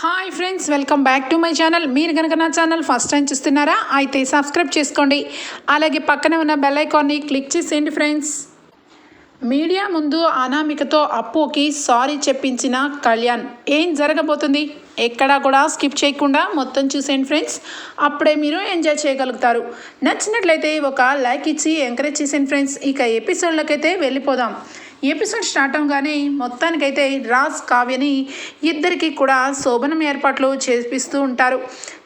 Hi friends welcome back to my channel మీరు కనుక నా ఛానల్ ఫస్ట్ టైం చూస్తున్నారా అయితే సబ్స్క్రైబ్ చేసుకోండి. అలాగే పక్కనే ఉన్న బెల్ ఐకాన్ని క్లిక్ చేసేయండి ఫ్రెండ్స్ మీడియా ముందు అనామికతో అప్పుకి సారీ చెప్పించిన కళ్యాణ్. ఏం జరగబోతుంది? ఎక్కడా కూడా స్కిప్ చేయకుండా మొత్తం చూసేయండి ఫ్రెండ్స్ అప్పుడే మీరు ఎంజాయ్ చేయగలుగుతారు. నచ్చినట్లయితే ఒక లైక్ ఇచ్చి ఎంకరేజ్ చేసేయండి ఫ్రెండ్స్ ఇక ఎపిసోడ్లకైతే వెళ్ళిపోదాం. ఎపిసోడ్ స్టార్ట్ అవగానే మొత్తానికైతే రాజ్ కావ్యని ఇద్దరికి కూడా శోభనం ఏర్పాట్లు చేపిస్తూ ఉంటారు.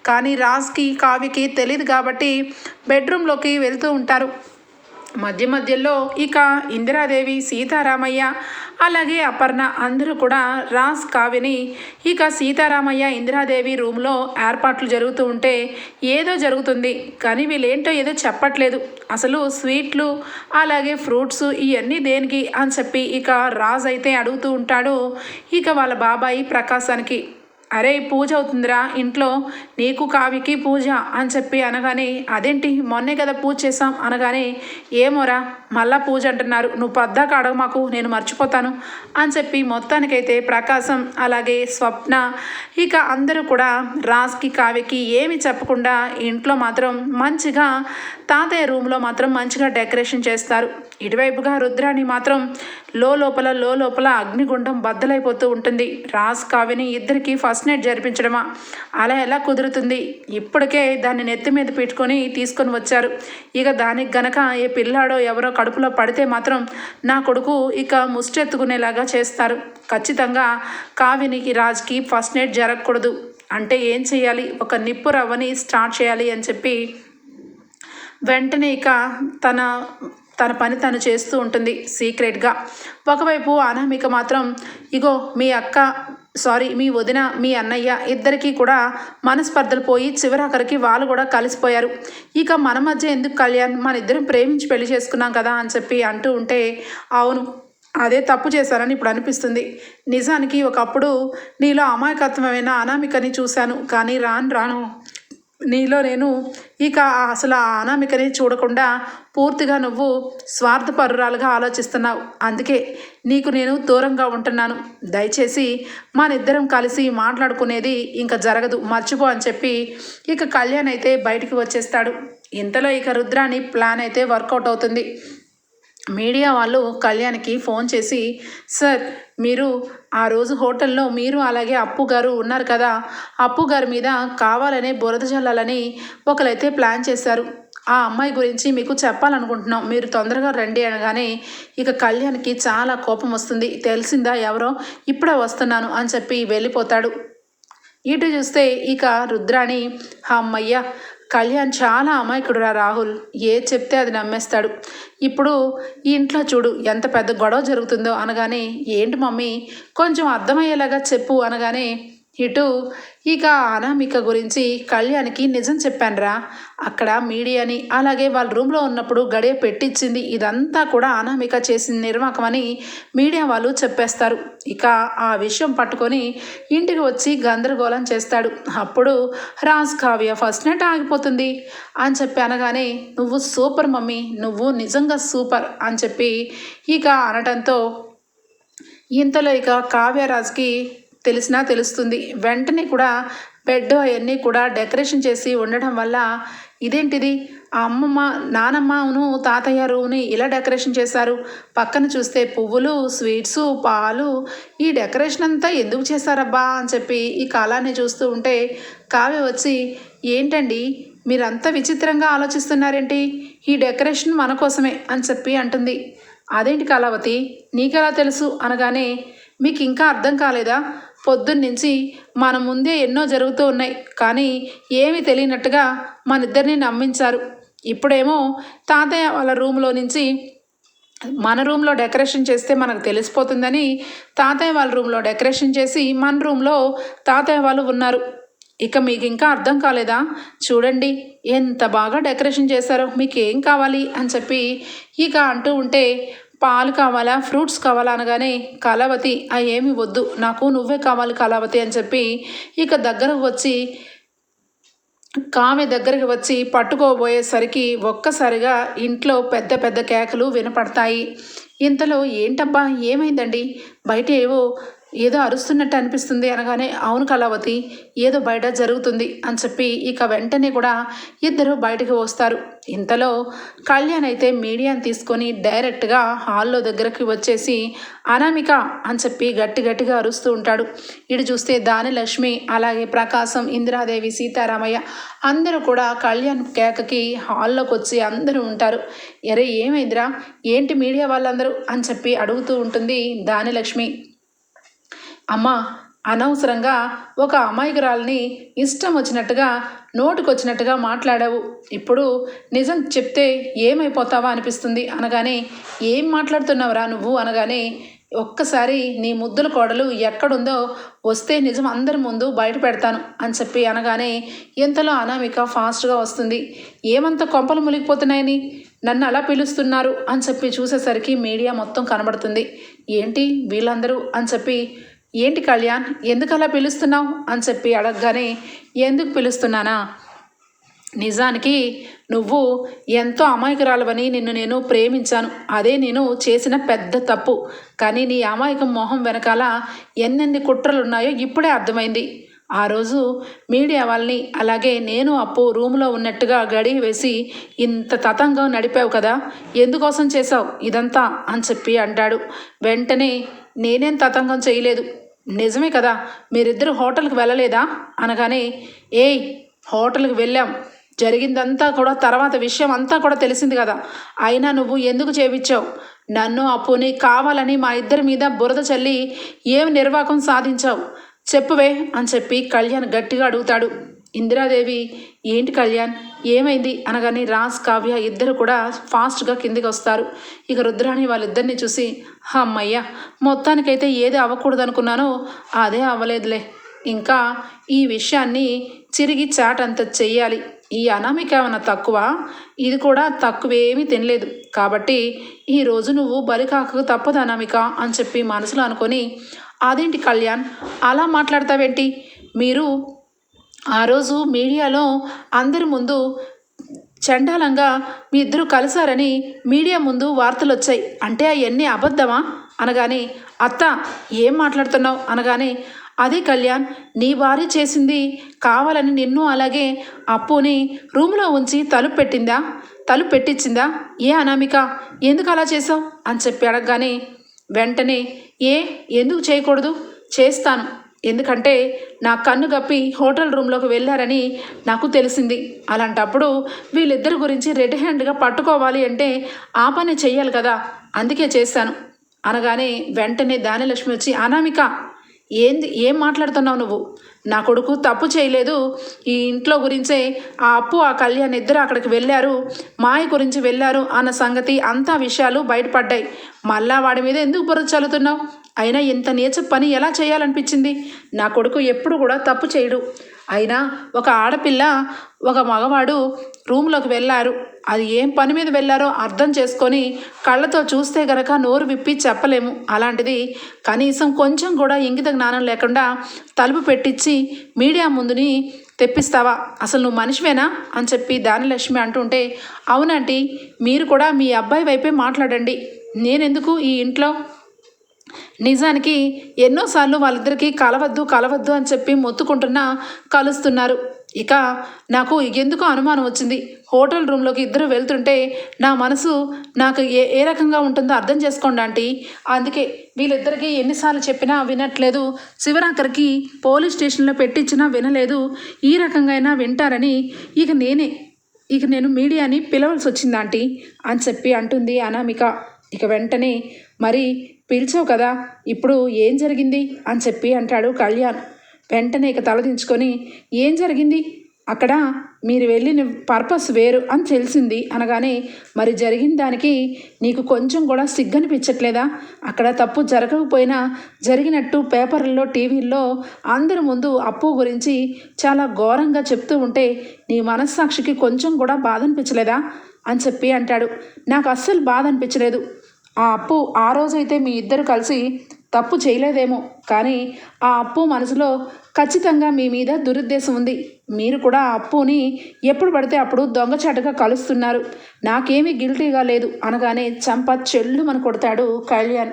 కానీ రాజ్కి కావ్యకి తెలియదు కాబట్టి బెడ్రూమ్లోకి వెళ్తూ ఉంటారు. మధ్య మధ్యలో ఇక ఇందిరాదేవి సీతారామయ్య అలాగే అపర్ణ అందరూ కూడా రాజ్ కావ్యని ఇక సీతారామయ్య ఇందిరాదేవి రూమ్లో ఏర్పాట్లు జరుగుతూ ఉంటే ఏదో జరుగుతుంది. కానీ వీళ్ళేంటో ఏదో చెప్పట్లేదు. అసలు స్వీట్లు అలాగే ఫ్రూట్స్ ఇవన్నీ దేనికి అని చెప్పి ఇక రాజ్ అయితే అడుగుతూ ఉంటాడు ఇక వాళ్ళ బాబాయి ప్రకాశానికి. అరే పూజ అవుతుందిరా ఇంట్లో నీకు కావికి పూజ అని చెప్పి అనగానే అదేంటి? మొన్నే కదా పూజ చేసాం అనగానే ఏమోరా మళ్ళా పూజ అంటున్నారు. నువ్వు పద్దాక అడగ మాకు నేను మర్చిపోతాను అని చెప్పి మొత్తానికైతే ప్రకాశం అలాగే స్వప్న ఇక అందరూ కూడా రాజ్కి కావికి ఏమి చెప్పకుండా ఇంట్లో మాత్రం మంచిగా తాతయ్య రూమ్లో మాత్రం మంచిగా డెకరేషన్ చేస్తారు. ఇటువైపుగా రుద్రాని మాత్రం లో లోపల లో లోపల అగ్నిగుండం బద్దలైపోతూ ఉంటుంది. రాజ్ కావ్యని ఇద్దరికి ఫస్ట్ నైట్ జరిపించడమా? అలా ఎలా కుదురుతుంది? ఇప్పటికే దాన్ని నెత్తి మీద పెట్టుకొని తీసుకొని వచ్చారు. ఇక దానికి గనక ఏ పిల్లాడో ఎవరో కడుపులో పడితే మాత్రం నా కొడుకు ఇక ముష్టెత్తుకునేలాగా చేస్తారు. ఖచ్చితంగా కావ్యనికి రాజ్కి ఫస్ట్ నైట్ జరగకూడదు. అంటే ఏం చేయాలి? ఒక నిప్పు రవ్వని స్టార్ట్ చేయాలి అని చెప్పి వెంటనే ఇక తన తన పని తను చేస్తూ ఉంటుంది సీక్రెట్గా. ఒకవైపు అనామిక మాత్రం ఇగో మీ అక్క సారీ మీ వదిన మీ అన్నయ్య ఇద్దరికీ కూడా మనస్పర్ధలు పోయి చివరాఖరికి వాళ్ళు కూడా కలిసిపోయారు. ఇక మన మధ్య ఎందుకు కళ్యాణ్? మన ఇద్దరం ప్రేమించి పెళ్ళి చేసుకున్నాం కదా అని చెప్పి అంటూ ఉంటే అవును అదే తప్పు చేశానని ఇప్పుడు అనిపిస్తుంది. నిజానికి ఒకప్పుడు నీలో అమాయకత్వమైన అనామికని చూశాను కానీ రాను రాను నీలో నేను ఇక అసలు ఆ అనామికని చూడకుండా పూర్తిగా నువ్వు స్వార్థపరురాలుగా ఆలోచిస్తున్నావు. అందుకే నీకు నేను దూరంగా ఉంటున్నాను. దయచేసి మనిద్దరం కలిసి మాట్లాడుకునేది ఇంకా జరగదు. మర్చిపో అని చెప్పి ఇక కళ్యాణ్ అయితే బయటికి వచ్చేస్తాడు. ఇంతలో ఇక రుద్రాని ప్లాన్ అయితే వర్కౌట్ అవుతుంది. మీడియా వాళ్ళు కళ్యాణ్కి ఫోన్ చేసి సార్ మీరు ఆ రోజు హోటల్లో మీరు అలాగే అప్పు గారు ఉన్నారు కదా అప్పు గారి మీద కావాలనే బురద చల్లాలని ఒకరైతే ప్లాన్ చేశారు. ఆ అమ్మాయి గురించి మీకు చెప్పాలనుకుంటున్నాం. మీరు తొందరగా రండి అనగానే ఇక కళ్యాణ్కి చాలా కోపం వస్తుంది. తెలిసిందా ఎవరో? ఇప్పుడే వస్తున్నాను అని చెప్పి వెళ్ళిపోతాడు. ఇటు చూస్తే ఇక రుద్రాణి అమ్మయ్య కళ్యాణ్ చాలా అమాయకుడురా రాహుల్. ఏ చెప్తే అది నమ్మేస్తాడు. ఇప్పుడు ఈ ఇంట్లో చూడు ఎంత పెద్ద గొడవ జరుగుతుందో అనగానే ఏంటి మమ్మీ? కొంచెం అర్థమయ్యేలాగా చెప్పు అనగానే ఇటు ఇక అనామిక గురించి కళ్యాణ్కి నిజం చెప్పానురా. అక్కడ మీడియాని అలాగే వాళ్ళ రూమ్లో ఉన్నప్పుడు గడియ పెట్టించింది ఇదంతా కూడా అనామిక చేసిన నిర్వాకమని మీడియా వాళ్ళు చెప్పేస్తారు. ఇక ఆ విషయం పట్టుకొని ఇంటికి వచ్చి గందరగోళం చేస్తాడు. అప్పుడు రాజ్ కావ్య ఫస్ట్ నైట్ ఆగిపోతుంది. అని చెప్పి అనగానే నువ్వు సూపర్ మమ్మీ నువ్వు నిజంగా సూపర్ అని చెప్పి ఇక అనటంతో ఇంతలో ఇక కావ్యరాజ్కి తెలిసినా తెలుస్తుంది. వెంటనే కూడా బెడ్ అవన్నీ కూడా డెకరేషన్ చేసి ఉండడం వల్ల ఇదేంటిది? ఆ అమ్మమ్మ నానమ్మను తాతయ్య రూమ్ని ఇలా డెకరేషన్ చేశారు. పక్కన చూస్తే పువ్వులు స్వీట్స్ పాలు ఈ డెకరేషన్ అంతా ఎందుకు చేశారబ్బా అని చెప్పి ఈ కాలాన్ని చూస్తూ ఉంటే కావ్య వచ్చి ఏంటండి? మీరంతా విచిత్రంగా ఆలోచిస్తున్నారేంటి? ఈ డెకరేషన్ మన కోసమే అని చెప్పి అంటుంది. అదేంటి కళావతి? నీకెలా తెలుసు? అనగానే మీకు ఇంకా అర్థం కాలేదా? పొద్దున్నుంచి మన ముందే ఎన్నో జరుగుతూ ఉన్నాయి. కానీ ఏమీ తెలియనట్టుగా మన ఇద్దరిని నమ్మించారు. ఇప్పుడేమో తాతయ్య వాళ్ళ రూమ్లో నుంచి మన రూమ్లో డెకరేషన్ చేస్తే మనకు తెలిసిపోతుందని తాతయ్య వాళ్ళ రూమ్లో డెకరేషన్ చేసి మన రూమ్లో తాతయ్య వాళ్ళు ఉన్నారు. ఇక మీకు ఇంకా అర్థం కాలేదా? చూడండి ఎంత బాగా డెకరేషన్ చేశారో మీకు ఏం కావాలి అని చెప్పి ఇక అంటూ ఉంటే పాలు కావాలా ఫ్రూట్స్ కావాలా అనగానే కళావతి ఆ ఏమి వద్దు. నాకు నువ్వే కావాలి కళావతి అని చెప్పి ఇక దగ్గరకు వచ్చి కామె దగ్గరికి వచ్చి పట్టుకోబోయేసరికి ఒక్కసారిగా ఇంట్లో పెద్ద పెద్ద కేకలు వినపడతాయి. ఇంతలో ఏంటబ్బా ఏమైందండి? బయట ఏవో ఏదో అరుస్తున్నట్టు అనిపిస్తుంది అనగానే అవును కళావతి ఏదో బయట జరుగుతుంది అని చెప్పి ఇక వెంటనే కూడా ఇద్దరు బయటకు వస్తారు. ఇంతలో కళ్యాణ్ అయితే మీడియాని తీసుకొని డైరెక్ట్గా హాల్లో దగ్గరకు వచ్చేసి అనామిక అని చెప్పి గట్టి గట్టిగా అరుస్తూ ఉంటాడు. ఇటు చూస్తే దానిలక్ష్మి అలాగే ప్రకాశం ఇందిరాదేవి సీతారామయ్య అందరూ కూడా కళ్యాణ్ కేకకి హాల్లోకి వచ్చి అందరూ ఉంటారు. ఎరే ఏమైందిరా? ఏంటి మీడియా వాళ్ళందరూ? అని చెప్పి అడుగుతూ ఉంటుంది దానిలక్ష్మి. అమ్మా అనవసరంగా ఒక అమాయకురాల్ని ఇష్టం వచ్చినట్టుగా నోటుకొచ్చినట్టుగా మాట్లాడావు. ఇప్పుడు నిజం చెప్తే ఏమైపోతావా అనిపిస్తుంది అనగానే ఏం మాట్లాడుతున్నావురా నువ్వు? అనగానే ఒక్కసారి నీ ముద్దుల కోడలు ఎక్కడుందో వస్తే నిజం అందరి ముందు బయట పెడతాను అని చెప్పి అనగానే ఎంతలో అనామిక ఫాస్ట్గా వస్తుంది. ఏమంత కొంపలు మునిగిపోతున్నాయని? నన్ను అలా పిలుస్తున్నారు అని చెప్పి చూసేసరికి మీడియా మొత్తం కనబడుతుంది. ఏంటి వీళ్ళందరూ? అని చెప్పి ఏంటి కళ్యాణ్? ఎందుకు అలా పిలుస్తున్నావు? అని చెప్పి అడగగానే ఎందుకు పిలుస్తున్నానా? నిజానికి నువ్వు ఎంతో అమాయకురాలవని నిన్ను నేను ప్రేమించాను. అదే నేను చేసిన పెద్ద తప్పు. కానీ నీ అమాయకం మొహం వెనకాల ఎన్నెన్ని కుట్రలు ఉన్నాయో ఇప్పుడే అర్థమైంది. ఆ రోజు మీడియా వాళ్ళని అలాగే నేను అప్పు రూమ్లో ఉన్నట్టుగా గడి వేసి ఇంత తతంగం నడిపావు కదా ఎందుకోసం చేశావు ఇదంతా? అని చెప్పి అంటాడు. వెంటనే నేనేం తతంగం చేయలేదు. నిజమే కదా మీరిద్దరు హోటల్కి వెళ్ళలేదా? అనగానే ఏయ్ హోటల్కి వెళ్ళాం. జరిగిందంతా కూడా తర్వాత విషయం అంతా కూడా తెలిసింది కదా. అయినా నువ్వు ఎందుకు చేపించావు నన్ను అప్పుని కావాలని మా ఇద్దరి మీద బురద చల్లి ఏం నిర్వాకం సాధించావు? చెప్పువే అని చెప్పి కళ్యాణ్ గట్టిగా అడుగుతాడు. ఇందిరాదేవి ఏంటి కళ్యాణ్? ఏమైంది? అనగానే రాజ్ కావ్య ఇద్దరు కూడా ఫాస్ట్గా కిందికి వస్తారు. ఇక రుద్రాణి వాళ్ళిద్దరిని చూసి అమ్మయ్య మొత్తానికైతే ఏది అవ్వకూడదు అనుకున్నానో అదే అవ్వలేదులే. ఇంకా ఈ విషయాన్ని చిరిగి చాటంత చెయ్యాలి. ఈ అనామిక ఏమైనా తక్కువ? ఇది కూడా తక్కువేమీ తినలేదు. కాబట్టి ఈరోజు నువ్వు బలి తప్పదు అనామిక అని చెప్పి మనసులో అనుకొని అదేంటి కళ్యాణ్? అలా మాట్లాడతావేంటి? మీరు ఆ రోజు మీడియాలో అందరి ముందు చండాలంగా మీ ఇద్దరు కలిశారని మీడియా ముందు వార్తలు వచ్చాయి అంటే అవన్నీ అబద్ధమా? అనగానే అత్త ఏం మాట్లాడుతున్నావు? అనగానే అది కళ్యాణ్ నీ భార్య చేసింది కావాలని నిన్ను అలాగే అప్పుని రూమ్లో ఉంచి తలుపు పెట్టిందా? తలుపు పెట్టించిందా ఏ అనామిక? ఎందుకు అలా చేసావు అని చెప్పి అడగగానే వెంటనే ఏ ఎందుకు చేయకూడదు? చేస్తాను. ఎందుకంటే నా కన్ను గప్పి హోటల్ రూమ్లోకి వెళ్ళారని నాకు తెలిసింది. అలాంటప్పుడు వీళ్ళిద్దరి గురించి రెడ్ హ్యాండ్గా పట్టుకోవాలి అంటే ఆ పని చెయ్యాలి కదా. అందుకే చేశాను. అనగానే వెంటనే దానిలక్ష్మి వచ్చి అనామిక ఏంది? ఏం మాట్లాడుతున్నావు నువ్వు? నా కొడుకు తప్పు చేయలేదు. ఈ ఇంట్లో గురించే ఆ అప్పు ఆ కళ్యాణ్ ఇద్దరు అక్కడికి వెళ్ళారు. మాయ గురించి వెళ్ళారు అన్న సంగతి అంతా విషయాలు బయటపడ్డాయి. మళ్ళా వాడి మీద ఎందుకు బుర్ర చల్లుతున్నావు? అయినా ఇంత నీచ పని ఎలా చేయాలనిపించింది? నా కొడుకు ఎప్పుడు కూడా తప్పు చేయడు. అయినా ఒక ఆడపిల్ల ఒక మగవాడు రూమ్లోకి వెళ్ళారు అది ఏం పని మీద వెళ్ళారో అర్థం చేసుకొని కళ్ళతో చూస్తే గనక నోరు విప్పి చెప్పలేము. అలాంటిది కనీసం కొంచెం కూడా ఇంగిత జ్ఞానం లేకుండా తలుపు పెట్టించి మీడియా ముందుని తెప్పిస్తావా? అసలు నువ్వు మనిషివేనా? అని చెప్పి దానిలక్ష్మి అంటుంటే అవునంటీ మీరు కూడా మీ అబ్బాయి వైపే మాట్లాడండి. నేనెందుకు ఈ ఇంట్లో? నిజానికి ఎన్నోసార్లు వాళ్ళిద్దరికీ కలవద్దు కలవద్దు అని చెప్పి మొత్తుకుంటున్నా కలుస్తున్నారు. ఇక నాకు ఎందుకో అనుమానం వచ్చింది. హోటల్ రూమ్లోకి ఇద్దరు వెళ్తుంటే నా మనసు నాకు ఏ ఏ రకంగా ఉంటుందో అర్థం చేసుకోండి ఆంటీ. అందుకే వీళ్ళిద్దరికీ ఎన్నిసార్లు చెప్పినా వినట్లేదు. చివరాఖరికి పోలీస్ స్టేషన్లో పెట్టించినా వినలేదు. ఈ రకంగా అయినా వింటారని ఇక నేనే ఇక నేను మీడియాని పిలవాల్సి వచ్చింది ఆంటీ అని చెప్పి అంటుంది అనామిక. ఇక వెంటనే మరి పిలిచావు కదా ఇప్పుడు ఏం జరిగింది? అని చెప్పి అంటాడు కళ్యాణ్. వెంటనే ఇక తలదించుకొని ఏం జరిగింది? అక్కడ మీరు వెళ్ళిన పర్పస్ వేరు అని తెలిసింది. అనగానే మరి జరిగిన దానికి నీకు కొంచెం కూడా సిగ్గనిపించట్లేదా? అక్కడ తప్పు జరగకపోయినా జరిగినట్టు పేపర్లలో టీవీల్లో అందరి ముందు అప్పు గురించి చాలా ఘోరంగా చెప్తూ ఉంటే నీ మనస్సాక్షికి కొంచెం కూడా బాధ అనిపించలేదా అని చెప్పి అంటాడు. నాకు అస్సలు బాధ అనిపించలేదు ఆ అప్పు ఆ రోజైతే మీ ఇద్దరు కలిసి తప్పు చేయలేదేమో. కానీ ఆ అప్పు మనసులో ఖచ్చితంగా మీ మీద దురుద్దేశం ఉంది. మీరు కూడా ఆ అప్పుని ఎప్పుడు పడితే అప్పుడు దొంగచాటుగా కలుస్తున్నారు. నాకేమీ గిల్టీగా లేదు అనగానే చంప చెల్లు మన కొడతాడు కళ్యాణ్.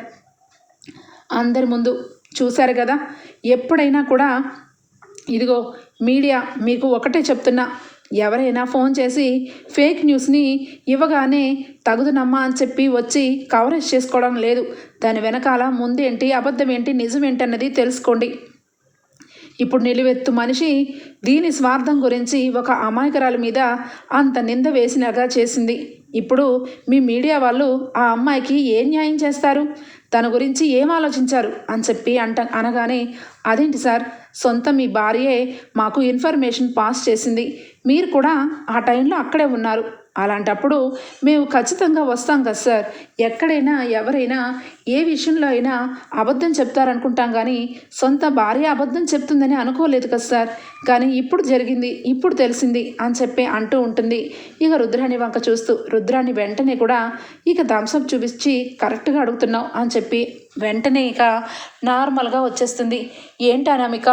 అందరి ముందు చూశారు కదా? ఎప్పుడైనా కూడా ఇదిగో మీడియా మీకు ఒకటే చెప్తున్నా. ఎవరైనా ఫోన్ చేసి ఫేక్ న్యూస్ని ఇవ్వగానే తగుదునమ్మా అని చెప్పి వచ్చి కవరేజ్ చేసుకోవడం లేదు. దాని వెనకాల ముందేంటి అబద్ధం ఏంటి నిజం ఏంటి అన్నది తెలుసుకోండి. ఇప్పుడు నిలువెత్తు మనిషి దీని స్వార్థం గురించి ఒక అమాయకురాల మీద అంత నింద వేసినగా చేసింది. ఇప్పుడు మీ మీడియా వాళ్ళు ఆ అమ్మాయికి ఏ న్యాయం చేస్తారు? తన గురించి ఏం ఆలోచించారు? అని చెప్పి అంట అనగానే అదేంటి సార్? సొంత మీ భార్యే మాకు ఇన్ఫర్మేషన్ పాస్ చేసింది. మీరు కూడా ఆ టైంలో అక్కడే ఉన్నారు. అలాంటప్పుడు మేము ఖచ్చితంగా వస్తాం కదా సార్. ఎక్కడైనా ఎవరైనా ఏ విషయంలో అయినా అబద్ధం చెప్తారనుకుంటాం కానీ సొంత భార్య అబద్ధం చెప్తుందని అనుకోలేదు కదా సార్. కానీ ఇప్పుడు జరిగింది ఇప్పుడు తెలిసింది అని చెప్పి అంటూ ఉంటుంది. ఇక రుద్రాణి వంక చూస్తూ రుద్రాణి వెంటనే కూడా ఇక థమ్సప్ చూపించి కరెక్ట్గా అడుగుతున్నావు అని చెప్పి వెంటనే ఇక నార్మల్గా వచ్చేస్తుంది. ఏంటి అనామిక?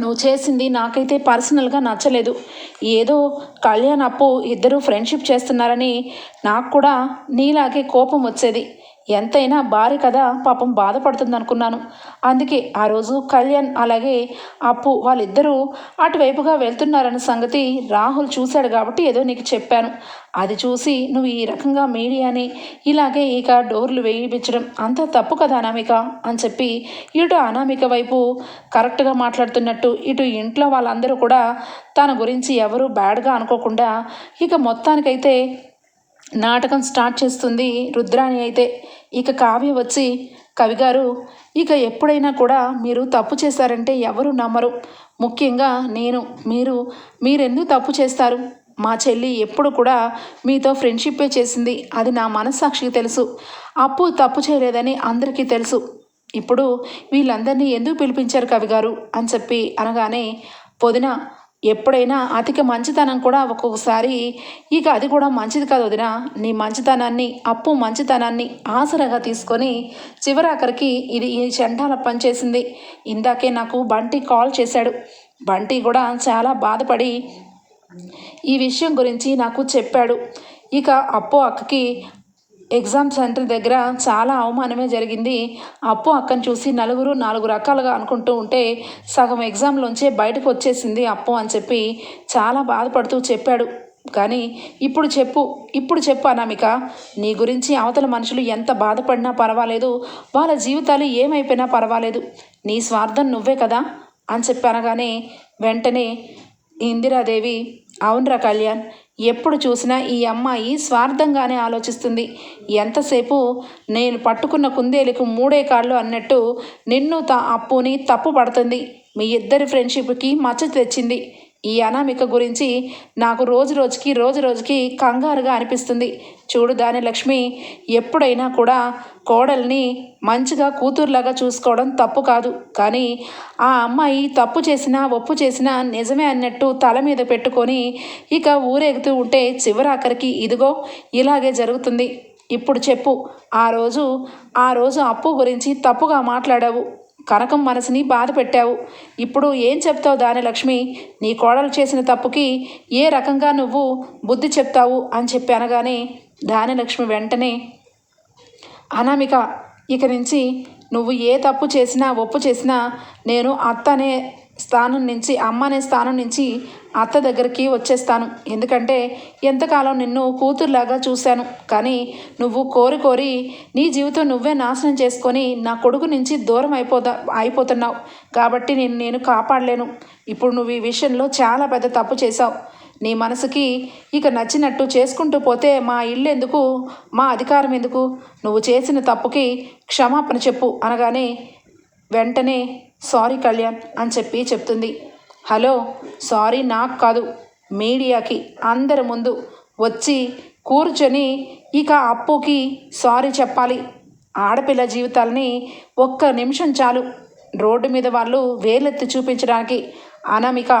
నువ్వు చేసింది నాకైతే పర్సనల్గా నచ్చలేదు. ఏదో కళ్యాణ్ అప్పు ఇద్దరు ఫ్రెండ్షిప్ చేస్తున్నారని నాకు కూడా నీలాగే కోపం వచ్చేది. ఎంతైనా భార్య కదా పాపం బాధపడుతుంది అనుకున్నాను అందుకే ఆ రోజు కళ్యాణ్ అలాగే అప్పు వాళ్ళిద్దరూ అటువైపుగా వెళ్తున్నారన్న సంగతి రాహుల్ చూశాడు కాబట్టి ఏదో నీకు చెప్పాను. అది చూసి నువ్వు ఈ రకంగా మీడియాని ఇలాగే ఇక డోర్లు వేయించడం అంత తప్పు కదా అనామిక అని చెప్పి ఇటు అనామిక వైపు కరెక్ట్గా మాట్లాడుతున్నట్టు ఇటు ఇంట్లో వాళ్ళందరూ కూడా తన గురించి ఎవరు బ్యాడ్గా అనుకోకుండా ఇక మొత్తానికైతే నాటకం స్టార్ట్ చేస్తుంది రుద్రాణి అయితే. ఇక కావ్య వచ్చి కవిగారు ఇక ఎప్పుడైనా కూడా మీరు తప్పు చేశారంటే ఎవరు నమ్మరు. ముఖ్యంగా నేను మీరు మీరెందుకు తప్పు చేస్తారు? మా చెల్లి ఎప్పుడు కూడా మీతో ఫ్రెండ్షిప్పే చేసింది. అది నా మనస్సాక్షికి తెలుసు. అప్పు తప్పు చేయలేదని అందరికీ తెలుసు. ఇప్పుడు వీళ్ళందరినీ ఎందుకు పిలిపించారు కవిగారు? అని చెప్పి అనగానే పొదిన ఎప్పుడైనా అతిక మంచితనం కూడా ఒక్కొక్కసారి ఇక అది కూడా మంచిది కాదు వదిన. నీ మంచితనాన్ని అప్పు మంచితనాన్ని ఆసరగా తీసుకొని చివరాఖరికి ఇది ఈ చెంటాల పనిచేసింది ఇందాకే నాకు బంటి కాల్ చేశాడు. బంటి కూడా చాలా బాధపడి ఈ విషయం గురించి నాకు చెప్పాడు. ఇక అప్పు అక్కకి ఎగ్జామ్ సెంటర్ దగ్గర చాలా అవమానమే జరిగింది. అప్పు అక్కను చూసి నలుగురు నాలుగు రకాలుగా అనుకుంటూ ఉంటే సగం ఎగ్జామ్లోంచే బయటకు వచ్చేసింది అప్పు అని చెప్పి చాలా బాధపడుతూ చెప్పాడు. కానీ ఇప్పుడు చెప్పు ఇప్పుడు చెప్పు అనామిక. నీ గురించి అవతల మనుషులు ఎంత బాధపడినా పర్వాలేదు. వాళ్ళ జీవితాలు ఏమైపోయినా పర్వాలేదు. నీ స్వార్థం నువ్వే కదా? అని చెప్పి అనగానే వెంటనే ఇందిరాదేవి అవునరా కళ్యాణ్ ఎప్పుడు చూసినా ఈ అమ్మాయి స్వార్థంగానే ఆలోచిస్తుంది. ఎంతసేపు నేను పట్టుకున్న కుందేలకు మూడే కాళ్ళు అన్నట్టు నిన్ను తా అప్పుని తప్పు పడుతుంది మీ ఇద్దరి ఫ్రెండ్షిప్కి మచ్చ తెచ్చింది. ఈ అనామిక గురించి నాకు రోజు రోజుకి రోజు రోజుకి కంగారుగా అనిపిస్తుంది. చూడు దాని లక్ష్మి ఎప్పుడైనా కూడా కోడల్ని మంచిగా కూతురులాగా చూసుకోవడం తప్పు కాదు. కానీ ఆ అమ్మాయి తప్పు చేసినా ఒప్పు చేసినా నిజమే అన్నట్టు తల మీద పెట్టుకొని ఇక ఊరేగుతూ ఉంటే చివరాఖరికి ఇదిగో ఇలాగే జరుగుతుంది. ఇప్పుడు చెప్పు ఆ రోజు ఆ రోజు అప్పు గురించి తప్పుగా మాట్లాడావు. కనకం మనసుని బాధ పెట్టావు. ఇప్పుడు ఏం చెప్తావు దాని లక్ష్మి? నీ కోడలు చేసిన తప్పుకి ఏ రకంగా నువ్వు బుద్ధి చెప్తావు? అని చెప్పి అనగానే దానిలక్ష్మి వెంటనే అనామిక ఇక నుంచి నువ్వు ఏ తప్పు చేసినా ఒప్పు చేసినా నేను అత్తనే స్థానం నుంచి అమ్మ అనే స్థానం నుంచి అత్త దగ్గరికి వచ్చేస్తాను. ఎందుకంటే ఎంతకాలం నిన్ను కూతురులాగా చూశాను. కానీ నువ్వు కోరి కోరి నీ జీవితం నువ్వే నాశనం చేసుకొని నా కొడుకు నుంచి దూరం అయిపోతా అయిపోతున్నావు. కాబట్టి నేను నేను కాపాడలేను. ఇప్పుడు నువ్వు ఈ విషయంలో చాలా పెద్ద తప్పు చేశావు. నీ మనసుకి ఇక నచ్చినట్టు చేసుకుంటూ పోతే మా ఇల్లు ఎందుకు మా అధికారం ఎందుకు? నువ్వు చేసిన తప్పుకి క్షమాపణ చెప్పు అనగానే వెంటనే సారీ కళ్యాణ్ అని చెప్పి చెప్తుంది. హలో సారీ నాకు కాదు మీడియాకి అందరి ముందు వచ్చి కూర్చొని ఇక అప్పుకి సారీ చెప్పాలి. ఆడపిల్ల జీవితాలని ఒక్క నిమిషం చాలు. రోడ్డు మీద వాళ్ళు వేలెత్తి చూపించడానికి అనామిక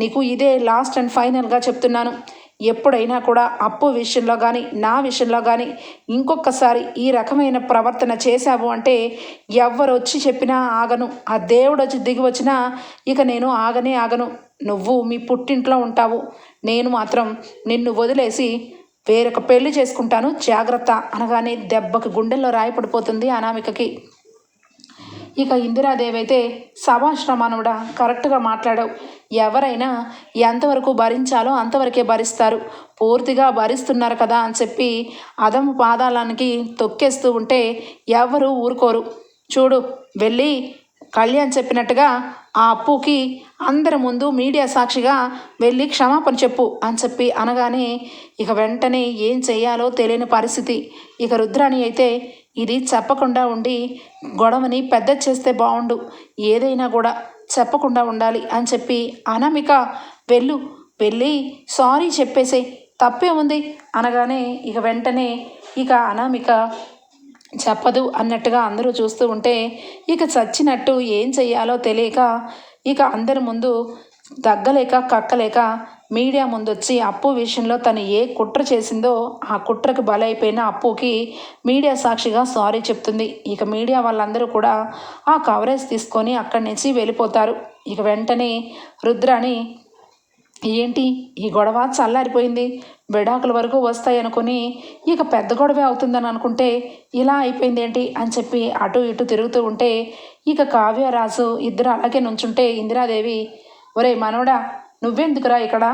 నీకు ఇదే లాస్ట్ అండ్ ఫైనల్గా చెప్తున్నాను. ఎప్పుడైనా కూడా అప్పు విషయంలో కానీ నా విషయంలో కానీ ఇంకొకసారి ఈ రకమైన ప్రవర్తన చేశావు అంటే ఎవరు వచ్చి చెప్పినా ఆగను. ఆ దేవుడు వచ్చి దిగి వచ్చినా ఇక నేను ఆగనే ఆగను. నువ్వు మీ పుట్టింట్లో ఉంటావు. నేను మాత్రం నిన్ను వదిలేసి వేరొక పెళ్ళి చేసుకుంటాను. జాగ్రత్త అనగానే దెబ్బకి గుండెల్లో రాయపడిపోతుంది అనామికకి. ఇక ఇందిరాదేవి అయితే సభాశ్రమానుడా కరెక్ట్గా మాట్లాడావు. ఎవరైనా ఎంతవరకు భరించాలో అంతవరకే భరిస్తారు. పూర్తిగా భరిస్తున్నారు కదా అని చెప్పి అదము పాదాలానికి తొక్కేస్తూ ఉంటే ఎవరు ఊరుకోరు. చూడు వెళ్ళి కళ్యాణ్ చెప్పినట్టుగా ఆ అప్పుకి అందరి ముందు మీడియా సాక్షిగా వెళ్ళి క్షమాపణ చెప్పు అని చెప్పి అనగానే ఇక వెంటనే ఏం చేయాలో తెలియని పరిస్థితి. ఇక రుద్రాణి అయితే ఇది చెప్పకుండా ఉండి గొడవని పెద్ద చేస్తే బాగుండు ఏదైనా కూడా చెప్పకుండా ఉండాలి అని చెప్పి అనామిక వెళ్ళు వెళ్ళి సారీ చెప్పేసే తప్పే ఉంది అనగానే ఇక వెంటనే ఇక అనామిక చెప్పదు అన్నట్టుగా అందరూ చూస్తూ ఉంటే ఇక చచ్చినట్టు ఏం చెయ్యాలో తెలియక ఇక అందరి ముందు తగ్గలేక కక్కలేక మీడియా ముందొచ్చి అప్పు విషయంలో తను ఏ కుట్ర చేసిందో ఆ కుట్రకు బలైపోయిన అప్పుకి మీడియా సాక్షిగా సారీ చెప్తుంది. ఇక మీడియా వాళ్ళందరూ కూడా ఆ కవరేజ్ తీసుకొని అక్కడి నుంచి వెళ్ళిపోతారు. ఇక వెంటనే రుద్రాని ఏంటి? ఈ గొడవ చల్లారిపోయింది. విడాకుల వరకు వస్తాయి అనుకుని ఇక పెద్ద గొడవే అవుతుందని అనుకుంటే ఇలా అయిపోయింది ఏంటి అని చెప్పి అటు ఇటు తిరుగుతూ ఉంటే ఇక కావ్యరాజు ఇద్దరు అలాగే నుంచుంటే ఇందిరాదేవి ఒరే మనవడా నువ్వెందుకురా ఇక్కడ?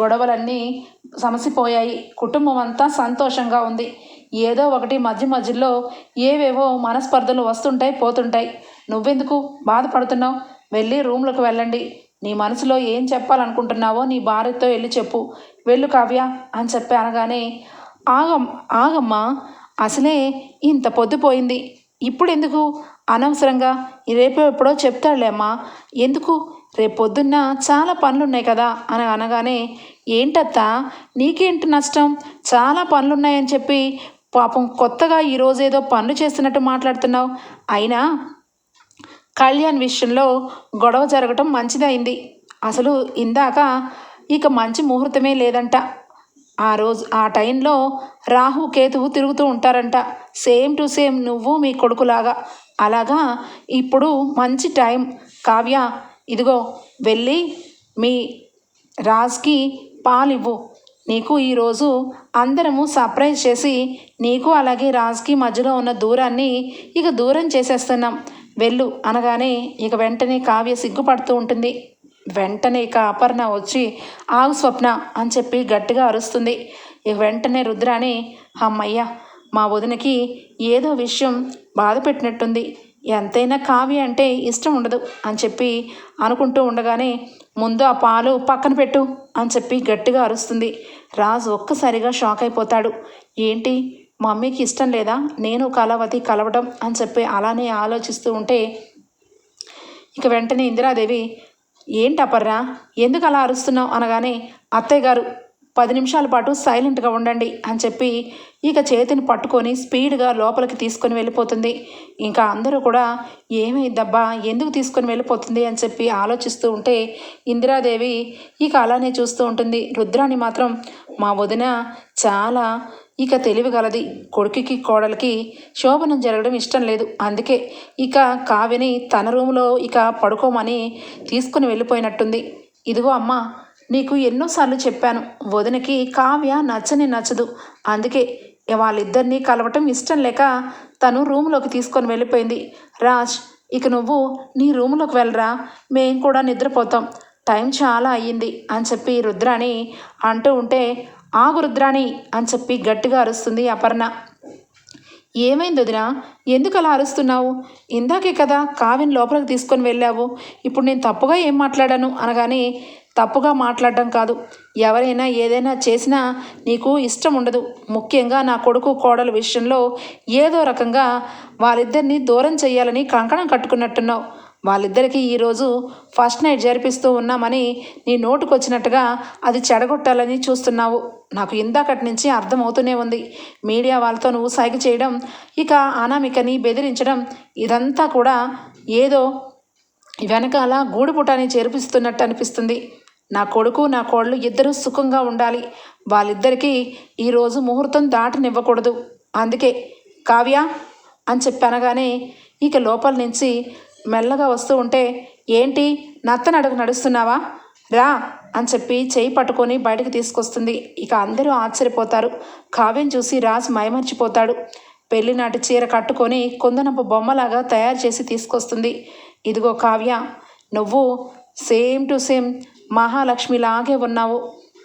గొడవలన్నీ సమసిపోయాయి. కుటుంబం అంతా సంతోషంగా ఉంది. ఏదో ఒకటి మధ్య మధ్యలో ఏవేవో మనస్పర్ధలు వస్తుంటాయి పోతుంటాయి. నువ్వెందుకు? బాధపడుతున్నావు? వెళ్ళి రూమ్లోకి వెళ్ళండి. నీ మనసులో ఏం చెప్పాలనుకుంటున్నావో నీ భార్యతో వెళ్ళి చెప్పు. వెళ్ళు కావ్య అని చెప్పి అనగానే ఆగం ఆగమ్మా అసలే ఇంత పొద్దుపోయింది ఇప్పుడు ఎందుకు అనవసరంగా. రేపు ఎప్పుడో చెప్తాడులే అమ్మా. ఎందుకు? రేపు పొద్దున్న చాలా పనులు ఉన్నాయి కదా అని అనగానే ఏంటత్తా? నీకేంటి నష్టం? చాలా పనులున్నాయని చెప్పి పాపం కొత్తగా ఈరోజు ఏదో పనులు చేస్తున్నట్టు మాట్లాడుతున్నావు. అయినా కళ్యాణ్ విషయంలో గొడవ జరగటం మంచిదైంది అసలు ఇందాక ఇక మంచి ముహూర్తమే లేదంట. ఆ రోజు ఆ టైంలో రాహు కేతువు తిరుగుతూ ఉంటారంట. సేమ్ టు సేమ్ నువ్వు మీ కొడుకులాగా. అలాగా ఇప్పుడు మంచి టైం. కావ్య ఇదిగో వెళ్ళి మీ రాజ్కి పాలివ్వు. నీకు ఈరోజు అందరము సర్ప్రైజ్ చేసి నీకు అలాగే రాజ్కి మధ్యలో ఉన్న దూరాన్ని ఇక దూరం చేసేస్తున్నాం. వెళ్ళు అనగానే ఇక వెంటనే కావ్య సిగ్గుపడుతూ ఉంటుంది. వెంటనే ఇక అపర్ణ వచ్చి ఆగు స్వప్న అని చెప్పి గట్టిగా అరుస్తుంది. ఇక వెంటనే రుద్రాని అమ్మయ్య మా వదినకి ఏదో విషయం బాధ పెట్టినట్టుంది. ఎంతైనా కావ్య అంటే ఇష్టం ఉండదు అని చెప్పి అనుకుంటూ ఉండగానే ముందు ఆ పాలు పక్కన పెట్టు అని చెప్పి గట్టిగా అరుస్తుంది. రాజు ఒక్కసారిగా షాక్ అయిపోతాడు. ఏంటి? మా మమ్మీకి ఇష్టం లేదా? నేను కలవతి కలవడం అని చెప్పి అలానే ఆలోచిస్తూ ఉంటే ఇక వెంటనే ఇందిరాదేవి ఏంటి అపర్రా ఎందుకు అలా అరుస్తున్నావు? అనగానే అత్తయ్య గారు పది నిమిషాల పాటు సైలెంట్గా ఉండండి అని చెప్పి ఇక చేతిని పట్టుకొని స్పీడ్గా లోపలికి తీసుకొని వెళ్ళిపోతుంది. ఇంకా అందరూ కూడా ఏమైందబ్బా ఎందుకు తీసుకొని వెళ్ళిపోతుంది? అని చెప్పి ఆలోచిస్తూ ఉంటే ఇందిరాదేవి ఇక అలానే చూస్తూ ఉంటుంది. రుద్రాని మాత్రం మా వదిన చాలా ఇక తెలివిగలది కొడుకుకి కోడలికి శోభనం జరగడం ఇష్టం లేదు. అందుకే ఇక కావ్యని తన రూములో ఇక పడుకోమని తీసుకుని వెళ్ళిపోయినట్టుంది. ఇదిగో అమ్మా నీకు ఎన్నోసార్లు చెప్పాను వదినకి కావ్య నచ్చని నచ్చదు. అందుకే వాళ్ళిద్దరినీ కలవటం ఇష్టం లేక తను రూములోకి తీసుకొని వెళ్ళిపోయింది. రాజ్ ఇక నువ్వు నీ రూములోకి వెళ్ళరా? మేం కూడా నిద్రపోతాం. టైం చాలా అయ్యింది అని చెప్పి రుద్రాని అంటూ ఉంటే ఆగు రుద్రాణి అని చెప్పి గట్టిగా అరుస్తుంది అపర్ణ. ఏమైంది వదిన? ఎందుకు అలా అరుస్తున్నావు? ఇందాకే కదా కావిని లోపలికి తీసుకొని వెళ్ళావు. ఇప్పుడు నేను తప్పుగా ఏం మాట్లాడాను? అనగానే తప్పుగా మాట్లాడడం కాదు. ఎవరైనా ఏదైనా చేసినా నీకు ఇష్టం ఉండదు. ముఖ్యంగా నా కొడుకు కోడల విషయంలో ఏదో రకంగా వాళ్ళిద్దరినీ దూరం చేయాలని కంకణం కట్టుకున్నట్టున్నావు. వాళ్ళిద్దరికీ ఈరోజు ఫస్ట్ నైట్ జరిపిస్తూ ఉన్నామని నీ నోటుకొచ్చినట్టుగా అది చెడగొట్టాలని చూస్తున్నావు. నాకు ఇందాకటి నుంచి అర్థమవుతూనే ఉంది. మీడియా వాళ్ళతో నువ్వు సైగ చేయడం ఇక అనామికని బెదిరించడం ఇదంతా కూడా ఏదో వెనకాల గూడుపుటాన్ని చేర్పిస్తున్నట్టు అనిపిస్తుంది. నా కొడుకు నా కోళ్ళు ఇద్దరూ సుఖంగా ఉండాలి. వాళ్ళిద్దరికీ ఈరోజు ముహూర్తం దాటనివ్వకూడదు. అందుకే కావ్య అని చెప్పి అనగానే ఇక లోపల నుంచి మెల్లగా వస్తూ ఉంటే ఏంటి? నత్తనడుగు నడుస్తున్నావా? రా అని చెప్పి చేయి పట్టుకొని బయటకు తీసుకొస్తుంది. ఇక అందరూ ఆశ్చర్యపోతారు. కావ్యం చూసి రాజు మైమర్చిపోతాడు. పెళ్ళినాటి చీర కట్టుకొని కొందనపు బొమ్మలాగా తయారు చేసి తీసుకొస్తుంది. ఇదిగో కావ్య నువ్వు సేమ్ టు సేమ్ మహాలక్ష్మిలాగే ఉన్నావు.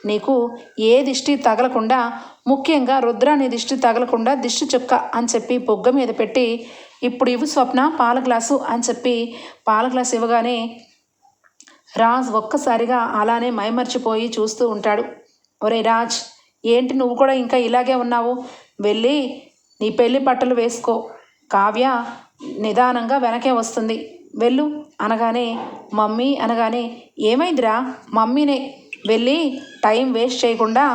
నీకు ఏ దిష్టి తగలకుండా ముఖ్యంగా రుద్రాని దిష్టి తగలకుండా దిష్టి చుక్క అని చెప్పి బొగ్గ మీద పెట్టి ఇప్పుడు ఇవి స్వప్న పాల గ్లాసు అని చెప్పి పాల గ్లాసు ఇవ్వగానే రాజ్ ఒక్కసారిగా అలానే మైమర్చిపోయి చూస్తూ ఉంటాడు. ఒరే రాజ్ ఏంటి నువ్వు కూడా ఇంకా ఇలాగే ఉన్నావు? వెళ్ళి నీ పెళ్ళి బట్టలు వేసుకో. కావ్య నిదానంగా వెనకే వస్తుంది. వెళ్ళు అనగానే మమ్మీ అనగానే ఏమైందిరా? మమ్మీనే. వెళ్ళి టైం వేస్ట్ చేయకుండా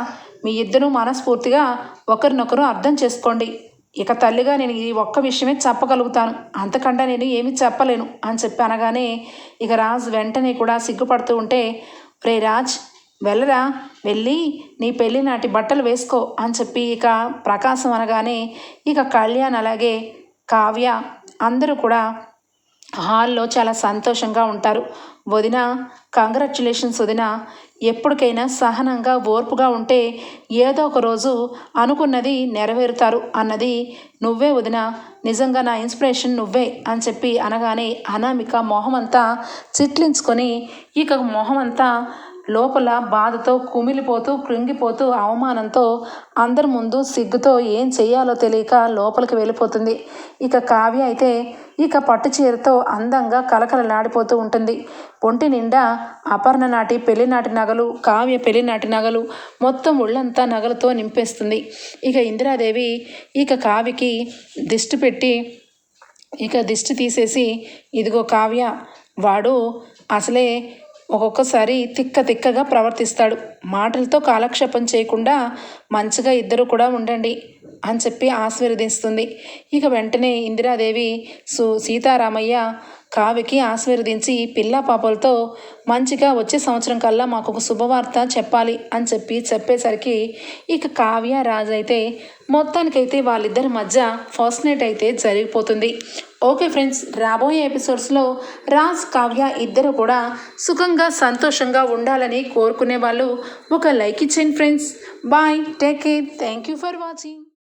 మీ ఇద్దరు మనస్ఫూర్తిగా ఒకరినొకరు అర్థం చేసుకోండి. ఇక తల్లిగా నేను ఈ ఒక్క విషయమే చెప్పగలుగుతాను. అంతకంటే నేను ఏమీ చెప్పలేను అని చెప్పి అనగానే ఇక రాజ్ వెంటనే కూడా సిగ్గుపడుతూ ఉంటే రే రాజ్ వెళ్ళరా వెళ్ళి నీ పెళ్ళి నాటి బట్టలు వేసుకో అని చెప్పి ఇక ప్రకాశం అనగానే ఇక కళ్యాణ్ అలాగే కావ్య అందరూ కూడా హాల్లో చాలా సంతోషంగా ఉంటారు. వదిన కంగ్రాచులేషన్స్ వదిన. ఎప్పటికైనా సహనంగా ఓర్పుగా ఉంటే ఏదో ఒక రోజు అనుకున్నది నెరవేరుతారు అన్నది నువ్వే వదిన. నిజంగా నా ఇన్స్పిరేషన్ నువ్వే అని చెప్పి అనగానే అనామిక మొహమంతా చిట్లించుకొని ఇక మొహమంతా లోపల బాధతో కుమిలిపోతూ కృంగిపోతూ అవమానంతో అందరి ముందు సిగ్గుతో ఏం చెయ్యాలో తెలియక లోపలికి వెళ్ళిపోతుంది. ఇక కావ్య అయితే ఇక పట్టు చీరతో అందంగా కలకలలాడిపోతూ ఉంటుంది. ఒంటి నిండా అపర్ణ నాటి పెళ్ళినాటి నగలు కావ్య పెళ్ళినాటి నగలు మొత్తం ఒళ్ళంతా నగలతో నింపేస్తుంది. ఇక ఇందిరాదేవి ఇక కావ్యకి దిష్టి పెట్టి ఇక దిష్టి తీసేసి ఇదిగో కావ్య వాడు అసలే ఒక్కొక్కసారి తిక్క తిక్కగా ప్రవర్తిస్తాడు. మాటలతో కాలక్షేపం చేయకుండా మంచిగా ఇద్దరు కూడా ఉండండి అని చెప్పి ఆశీర్వదిస్తుంది. ఇక వెంటనే ఇందిరాదేవి సు సీతారామయ్య కావ్యకి ఆశీర్వదించి పిల్ల పాపలతో మంచిగా వచ్చే సంవత్సరం కల్లా మాకు ఒక శుభవార్త చెప్పాలి అని చెప్పి చెప్పేసరికి ఇక కావ్య రాజు అయితే మొత్తానికైతే వాళ్ళిద్దరి మధ్య ఫస్ట్ నైట్ అయితే జరిగిపోతుంది. ఓకే ఫ్రెండ్స్ రాబోయే ఎపిసోడ్స్లో రాజ్ కావ్య ఇద్దరు కూడా సుఖంగా సంతోషంగా ఉండాలని కోరుకునే వాళ్ళు ఒక లైక్ ఇచ్చేయండి friends. Bye take care thank you for watching.